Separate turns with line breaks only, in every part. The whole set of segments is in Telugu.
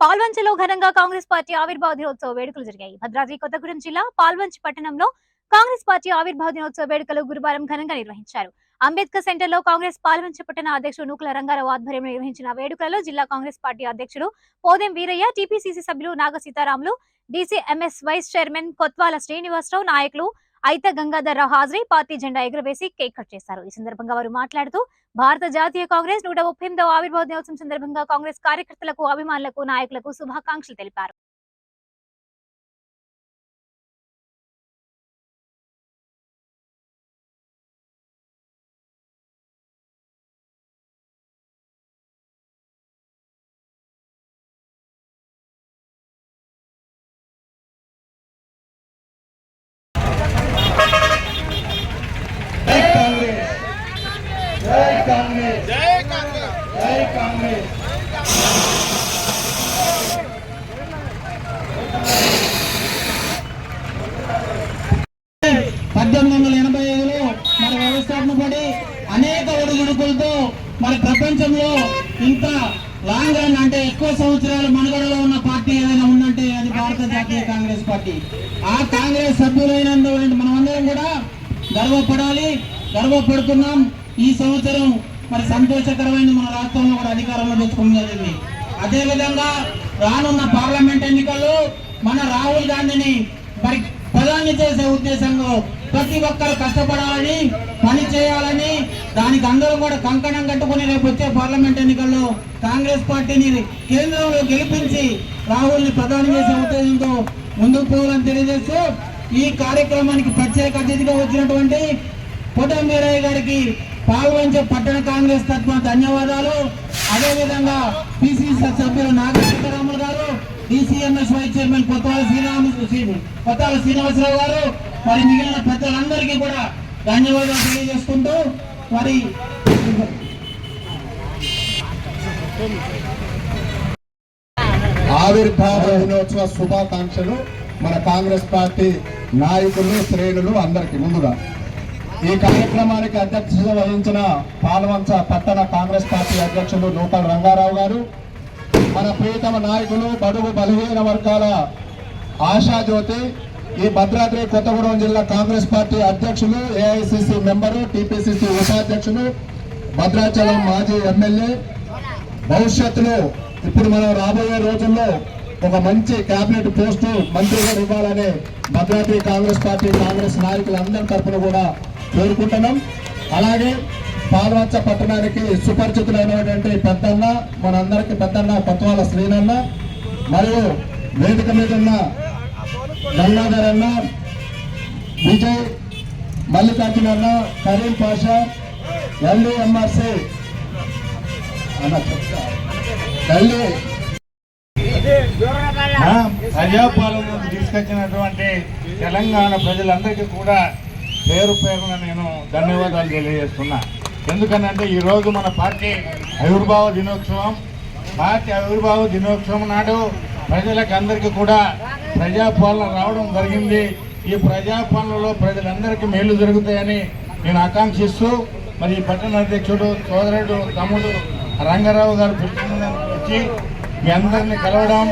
పాల్వంచలో ఘనంగా కాంగ్రెస్ పార్టీ ఆవిర్భావ దినోత్సవ వేడుకలు జరిగాయి. భద్రాద్రి కొత్తగూడెం జిల్లా పాల్వంచ్ పట్టణంలో కాంగ్రెస్ పార్టీ ఆవిర్భావ దినోత్సవ వేడుకలు గురువారం ఘనంగా నిర్వహించారు. అంబేద్కర్ సెంటర్లో కాంగ్రెస్ పాల్వంచ పట్టణ అధ్యక్షుడు నూకుల రంగారావు ఆధ్వర్యంలో నిర్వహించిన వేడుకలలో జిల్లా కాంగ్రెస్ పార్టీ అధ్యక్షుడు పోదెం వీరయ్య టీపీసీసీ సభ్యులు Naga Seetharamulu DCMS vice chairman Kothwala Srinivasarao నాయకులు అయితే గంగాధర్రావు హాజరై పార్టీ జెండా ఎగురవేసి కేక్ కట్ చేశారు. ఈ సందర్భంగా వారు మాట్లాడుతూ భారత జాతీయ కాంగ్రెస్ నూట ముప్పై ఎనిమిదవ ఆవిర్భావ దినోత్సవం సందర్భంగా కాంగ్రెస్ కార్యకర్తలకు అభిమానులకు నాయకులకు శుభాకాంక్షలు తెలిపారు.
కాంగ్రెస్. జై కాంగ్రెస్.
జై కాంగ్రెస్.
పద్దెనిమిది వందల ఎనభై ఐదులో మన వ్యవస్థాపన పడి అనేక ఒడిదుడుకులతో మన ప్రపంచంలో ఇంత లాంగ్ రన్ అంటే ఎక్కువ సంవత్సరాలు మనుగడలో ఉన్న పార్టీ ఏదైనా ఉందంటే అది భారత జాతీయ కాంగ్రెస్ పార్టీ. ఆ కాంగ్రెస్ సభ్యులైనందువల్ల మనమందరం కూడా గర్వపడాలి గర్వపడుతున్నాం. ఈ సంవత్సరం మరి సంతోషకరమైన మన రాష్ట్రంలో కూడా అధికారంలో తెచ్చుకోవడం జరిగింది అదేవిధంగా రానున్న పార్లమెంట్ ఎన్నికల్లో మన రాహుల్ గాంధీని మరి ప్రధాని చేసే ఉద్దేశంలో ప్రతి ఒక్కరు కష్టపడాలని పని చేయాలని దానికి అందరూ కూడా కంకణం కట్టుకుని రేపు వచ్చే పార్లమెంట్ ఎన్నికల్లో కాంగ్రెస్ పార్టీని కేంద్రంలో గెలిపించి రాహుల్ని ప్రధాని చేసే ఉద్దేశంతో ముందుకు పోవాలని తెలియజేస్తూ ఈ కార్యక్రమానికి ప్రత్యేక అతిథిగా వచ్చినటువంటి పొటం వీరయ్య గారికి పాల్గొంచే పట్టణ కాంగ్రెస్ తరఫున ధన్యవాదాలు. అదేవిధంగా పిసిసి సభ్యులు నాగేశ్వరరాములు గారు DCMS vice chairman Kothwala Srirama Kothwala Srinivasarao గారు మరి మిగిలిన పెద్దలందరికీ కూడా ధన్యవాదాలు తెలియజేసుకుంటూ మరి
ఆవిర్భావ దినోత్సవ శుభాకాంక్షలు మన కాంగ్రెస్ పార్టీ నాయకులు శ్రేణులు అందరికి ముందుగా. ఈ కార్యక్రమానికి అధ్యక్షత వహించిన పాల్వంచ పట్టణ కాంగ్రెస్ పార్టీ అధ్యక్షులు నూకల్ రంగారావు గారు మన ప్రియతమ నాయకులు బడుగు బలహీన వర్గాల ఆశాజ్యోతి ఈ భద్రాద్రి కొత్తగూడెం జిల్లా కాంగ్రెస్ పార్టీ అధ్యక్షులు ఏఐసిసి మెంబరు టిపిసిసి ఉపాధ్యక్షులు భద్రాచలం మాజీ ఎమ్మెల్యే. భవిష్యత్తులో ఇప్పుడు మనం రాబోయే రోజుల్లో ఒక మంచి కేబినెట్ పోస్టు మంత్రిగా ఇవ్వాలని భద్రాద్రి కాంగ్రెస్ పార్టీ కాంగ్రెస్ నాయకులందరి తరఫున కూడా కోరుకుంటున్నాం. అలాగే పాల్వంచ పట్టణానికి సుపరిచితులైనటువంటి పెద్దన్న మనందరికీ పెద్దన్న కొత్తవాళ్ళ శ్రీనన్న మరియు వేదిక మీద ఉన్న గంగాధర్ అన్న విజయ్ మల్లికార్జున అన్న కరీం పాషా ఎల్డీఎంఆర్సీ అన్న చెప్తా. తల్లి.
ప్రజాపాలన తీసుకొచ్చినటువంటి తెలంగాణ ప్రజలందరికీ కూడా పేరు పేరున నేను ధన్యవాదాలు తెలియజేస్తున్నా. ఎందుకనంటే ఈరోజు మన పార్టీ ఆవిర్భావ దినోత్సవం. పార్టీ ఆవిర్భావ దినోత్సవం నాడు ప్రజలకు అందరికీ కూడా ప్రజాపాలన రావడం జరిగింది. ఈ ప్రజాపాలనలో ప్రజలందరికీ మేలు జరుగుతాయని నేను ఆకాంక్షిస్తూ మరి ఈ పట్టణ అధ్యక్షుడు సోదరుడు తమ్ముడు రంగారావు గారు పిలిచిన వచ్చి మీ అందరిని కలవడం.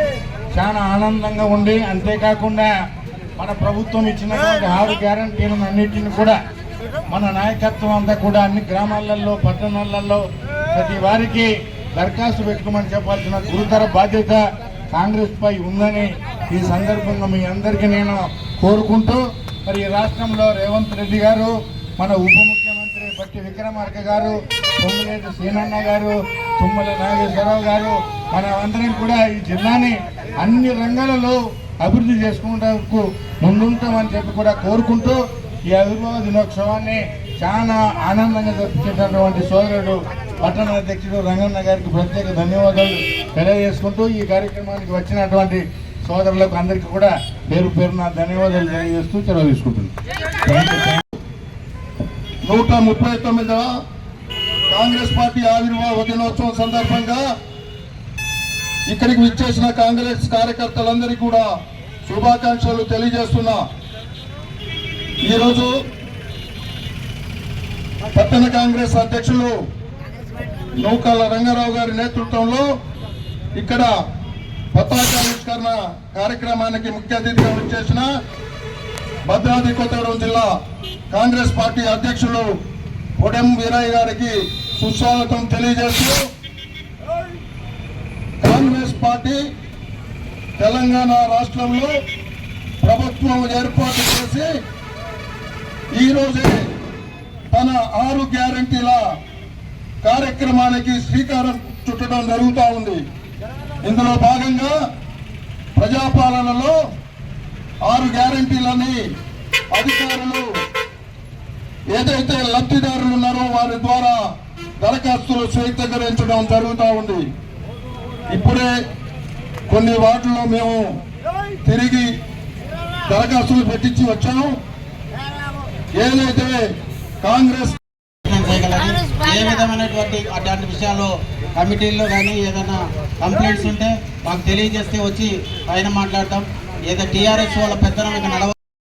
చాలా ఆనందంగా ఉండి అంతేకాకుండా మన ప్రభుత్వం ఇచ్చినటువంటి ఆరు గ్యారంటీలను అన్నింటిని కూడా మన నాయకత్వం అంతా కూడా అన్ని గ్రామాలలో పట్టణాలలో ప్రతి వారికి దరఖాస్తు పెట్టుకోమని చెప్పాల్సిన గురుతర బాధ్యత కాంగ్రెస్ పై ఉందని ఈ సందర్భంగా మీ అందరికీ నేను కోరుకుంటూ మరి ఈ రాష్ట్రంలో రేవంత్ రెడ్డి గారు మన ఉప ముఖ్యమంత్రి బట్టి విక్రమార్క గారు తొమ్మిదేటి సీనన్న గారు తుమ్మల నాగేశ్వరరావు గారు మనం అందరం కూడా ఈ జిల్లాని అన్ని రంగాలలో అభివృద్ధి చేసుకుంటూ ముందుంటామని చెప్పి కూడా కోరుకుంటూ ఈ ఆవిర్భావ దినోత్సవాన్ని చాలా ఆనందంగా జరుపుకునేటటువంటి సోదరుడు పట్టణ అధ్యక్షుడు రంగన్న గారికి ప్రత్యేక ధన్యవాదాలు తెలియజేసుకుంటూ ఈ కార్యక్రమానికి వచ్చినటువంటి సోదరులకు అందరికీ కూడా పేరు పేరున ధన్యవాదాలు తెలియజేస్తూ చొరవ తీసుకుంటున్నాను
నూట ముప్పై తొమ్మిదవ కాంగ్రెస్ పార్టీ ఆవిర్భావ దినోత్సవం సందర్భంగా ఇక్కడికి విచ్చేసిన కాంగ్రెస్ కార్యకర్తలందరికీ కూడా శుభాకాంక్షలు తెలియజేస్తున్నా. ఈరోజు పట్టణ కాంగ్రెస్ అధ్యక్షులు నౌకాల రంగారావు గారి నేతృత్వంలో ఇక్కడ పతాకావిష్కరణ కార్యక్రమానికి ముఖ్య అతిథిగా వచ్చేసిన భద్రాద్రి కొత్తగూడెం జిల్లా కాంగ్రెస్ పార్టీ అధ్యక్షులు పొడెం వీరయ్య గారికి సుస్వాగతం తెలియజేస్తూ పార్టీ తెలంగాణ రాష్ట్రంలో ప్రభుత్వం ఏర్పాటు చేసి ఈ రోజే తన ఆరు గ్యారంటీల కార్యక్రమానికి శ్రీకారం చుట్టడం జరుగుతూ ఉంది. ఇందులో భాగంగా ప్రజాపాలనలో ఆరు గ్యారంటీలని అధికారులు ఏదైతే లబ్ధిదారులు ఉన్నారో వారి ద్వారా దరఖాస్తులు స్వీకరించడం జరుగుతూ ఉంది. ఇప్పుడే కొన్ని వాటిల్లో మేము తిరిగి దరఖాస్తులు పెట్టించి వచ్చాము. ఏదైతే కాంగ్రెస్
చేయగలరు ఏ విధమైనటువంటి అట్లాంటి విషయాల్లో కమిటీల్లో కానీ ఏదైనా కంప్లైంట్స్ ఉంటే మాకు తెలియజేస్తే వచ్చి పైన మాట్లాడతాం. ఏదో టీఆర్ఎస్ వాళ్ళ ఇక నడవ